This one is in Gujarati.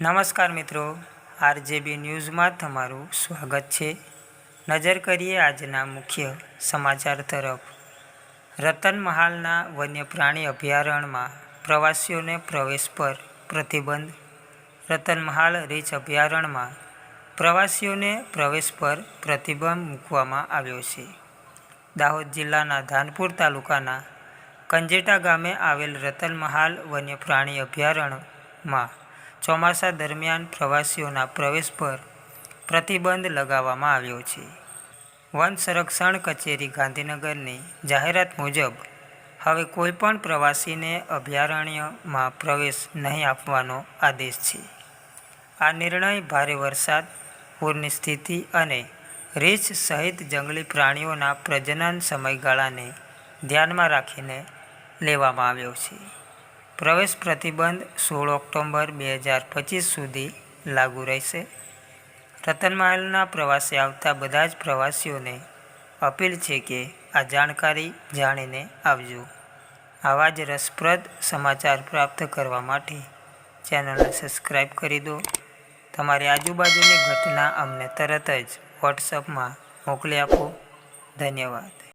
નમસ્કાર મિત્રો, આરજેબી ન્યૂઝમાં તમારું સ્વાગત છે. નજર કરીએ આજના મુખ્ય સમાચાર તરફ. રતન મહાલના વન્યપ્રાણી અભયારણ્યમાં પ્રવાસીઓને પ્રવેશ પર પ્રતિબંધ. રતન મહાલ રીચ અભયારણ્યમાં પ્રવાસીઓને પ્રવેશ પર પ્રતિબંધ મૂકવામાં આવ્યો છે. દાહોદ જિલ્લાના ધાનપુર તાલુકાના કંજેટા ગામે આવેલ રતન મહાલ વન્યપ્રાણી અભયારણ્યમાં ચોમાસા દરમિયાન પ્રવાસીઓના પ્રવેશ પર પ્રતિબંધ લગાવવામાં આવ્યો છે. વન સંરક્ષણ કચેરી ગાંધીનગરની જાહેરાત મુજબ, હવે કોઈપણ પ્રવાસીને અભયારણ્યમાં પ્રવેશ નહીં આપવાનો આદેશ છે. આ નિર્ણય ભારે વરસાદ, પૂરની સ્થિતિ અને રીંછ સહિત જંગલી પ્રાણીઓના પ્રજનન સમયગાળાને ધ્યાનમાં રાખીને લેવામાં આવ્યો છે. પ્રવેશ પ્રતિબંધ સોળ ઓક્ટોબર બે હજાર પચીસ સુધી લાગુ રહેશે. રતનમહાલના પ્રવાસે આવતા બધા જ પ્રવાસીઓને અપીલ છે કે આ જાણકારી જાણીને આવજો. આવા જ રસપ્રદ સમાચાર પ્રાપ્ત કરવા માટે ચેનલને સબસ્ક્રાઈબ કરી દો. તમારી આજુબાજુની ઘટના અમને તરત જ વોટ્સઅપમાં મોકલી આપો. ધન્યવાદ.